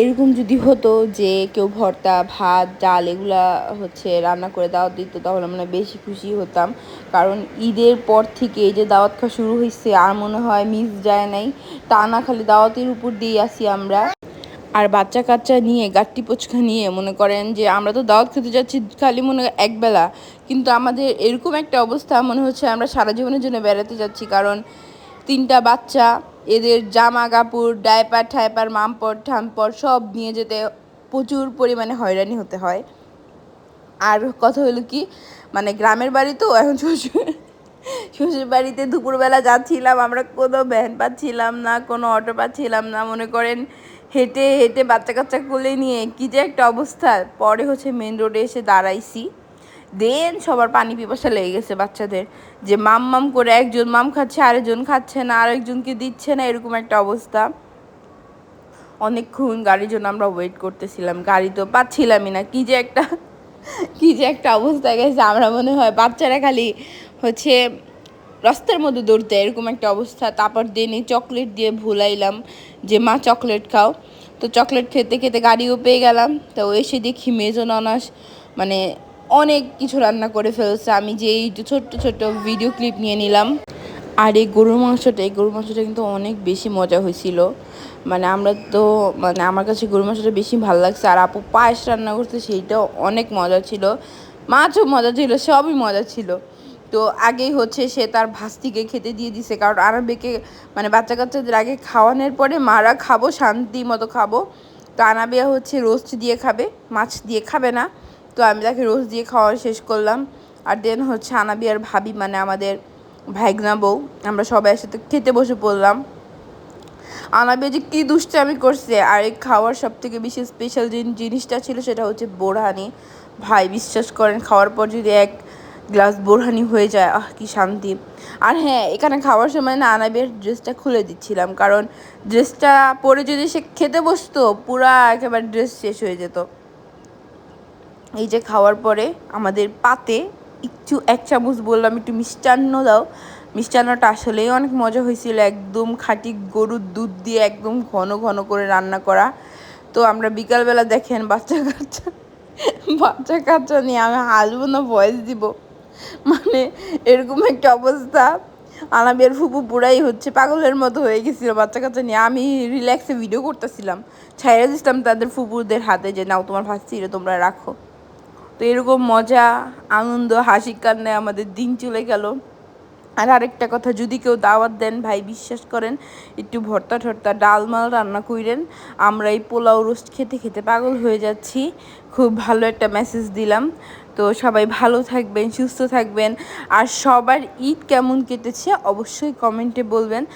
এরকম যদি হতো যে কেউ ভর্তা, ভাত, ডাল এগুলা হচ্ছে রান্না করে দাওয়াত দিত, তাহলে হয় বেশি খুশি হতাম। কারণ ঈদের পর থেকে এই যে দাওয়াত খাওয়া শুরু হয়েছে আর মনে হয় মিস যায় নাই, তা না খালি দাওয়াতের উপর দিয়ে আসি আমরা। আর বাচ্চা কাচ্চা নিয়ে, গাট্টি পোচকা নিয়ে মনে করেন যে আমরা তো দাওয়াত খেতে যাচ্ছি খালি মনে একবেলা কিন্তু আমাদের এরকম একটা অবস্থা, মনে হচ্ছে আমরা সারা জীবনের জন্য বেড়াতে যাচ্ছি। কারণ তিনটা বাচ্চা, এদের জামা কাপড় ডায়পার ঠাইপার মামপর, ঠামপর সব নিয়ে যেতে প্রচুর পরিমাণে হয়রানি হতে হয়। আর কথা হলো কি মানে গ্রামের বাড়ি তো, এখন শ্বশুর শ্বশুর বাড়িতে দুপুরবেলা যাচ্ছিলাম, আমরা কোনো ভ্যান পাচ্ছিলাম না, কোনো অটো পাচ্ছিলাম না, মনে করেন হেঁটে হেঁটে বাচ্চা কাচ্চা কোলে নিয়ে, কী যে একটা অবস্থা। পরে হচ্ছে মেন রোডে এসে দাঁড়াইছি। দেন সবার পানি পিপাসা লেগে গেছে বাচ্চাদের। যে মাম মাম করে একজন মাম খাচ্ছে, আরেকজন খাচ্ছে না, আরেকজনকে দিচ্ছে না, এরকম একটা অবস্থা। অনেকক্ষণ গাড়ির জন্য আমরা ওয়েট করতেছিলাম। গাড়ি তো পাচ্ছিলামই না। কী যে একটা, কী যে একটা অবস্থা গেছে। আমরা মনে হয় বাচ্চারা খালি হচ্ছে রাস্তার মধ্যে দৌড়তে, এরকম একটা অবস্থা। তারপর দিন চকলেট দিয়ে ভুলাইলাম যে, মা চকলেট খাও। তো চকলেট খেতে খেতে গাড়িও পেয়ে গেলাম। তো এসে দেখি মেজন অনাস মানে অনেক কিছু রান্না করে ফেলছে। আমি যে এই ছোট্ট ছোট্ট ভিডিও ক্লিপ নিয়ে নিলাম। আর এই গরুর মাংসটা, এই গরুর মাংসটা কিন্তু অনেক বেশি মজা হয়েছিল। মানে আমরা তো মানে আমার কাছে গরুর মাংসটা বেশি ভালো লাগছে। আর আপু পায়েস রান্না করতে সেইটাও অনেক মজা ছিল। মাছও মজা ছিল, সবই মজা ছিল। তো আগেই হচ্ছে সে তার ভাস্তিকে খেতে দিয়ে দিছে। কারণ আনাবেকে মানে বাচ্চা কাচ্চাদের আগে খাওয়ানোর পরে মারা খাব, শান্তি মতো খাব। তো আনাবিয়া হচ্ছে রোস্ট দিয়ে খাবে, মাছ দিয়ে খাবে না। তো আমি তাকে রোজ দিয়ে খাওয়া শেষ করলাম। আর দেন হচ্ছে আনাবিয়ার ভাবি মানে আমাদের ভাইগনা বউ, আমরা সবাই একসাথে খেতে বসে পড়লাম। আনাবিয়া যে কী দুষ্টামি করছে, আর এই খাওয়ার সব থেকে বেশি স্পেশাল যে জিনিসটা ছিল সেটা হচ্ছে বোরহানি। ভাই, বিশ্বাস করেন, খাওয়ার পর যদি এক গ্লাস বোরহানি হয়ে যায়, আহ, কি শান্তি। আর হ্যাঁ এখানে খাওয়ার সময় না আনাবিয়ার ড্রেসটা খুলে দিচ্ছিলাম, কারণ ড্রেসটা পরে যদি সে খেতে বসতো, পুরা একেবারে ড্রেস শেষ হয়ে যেত। এই যে খাওয়ার পরে আমাদের পাতে একটু এক চামচ বললাম, একটু মিষ্টান্ন দাও। মিষ্টান্নটা আসলেই অনেক মজা হয়েছিল, একদম খাঁটি গরুর দুধ দিয়ে একদম ঘন ঘন করে রান্না করা। তো আমরা বিকালবেলা দেখেন বাচ্চা কাচ্চা বাচ্চা কাচ্চা নিয়ে আমি হাসবো না ভয়েস দিব। মানে এরকম একটা অবস্থা। আনাবিয়ার ফুপু পুরাই হচ্ছে পাগলের মতো হয়ে গেছিল বাচ্চা কাচ্চা নিয়ে। আমি রিল্যাক্সে ভিডিও করতেছিলাম। ছাইরা দিচ্ছিলাম তাদের ফুপুরদের হাতে যে, নাও তোমার ভাসছি তোমরা রাখো। তো এরকম মজা, আনন্দ, হাসি কান্নায় আমাদের দিন চলে গেল। আর আরেকটা কথা, যদি কেউ দাওয়াত দেন, ভাই বিশ্বাস করেন, একটু ভর্তা ঠর্তা, ডাল মাল রান্না করেন আমরা এই পোলাও রোস্ট খেতে খেতে পাগল হয়ে যাচ্ছি। খুব ভালো একটা মেসেজ দিলাম। তো সবাই ভালো থাকবেন, সুস্থ থাকবেন। আর সবার ঈদ কেমন কেটেছে, অবশ্যই কমেন্টে বলবেন।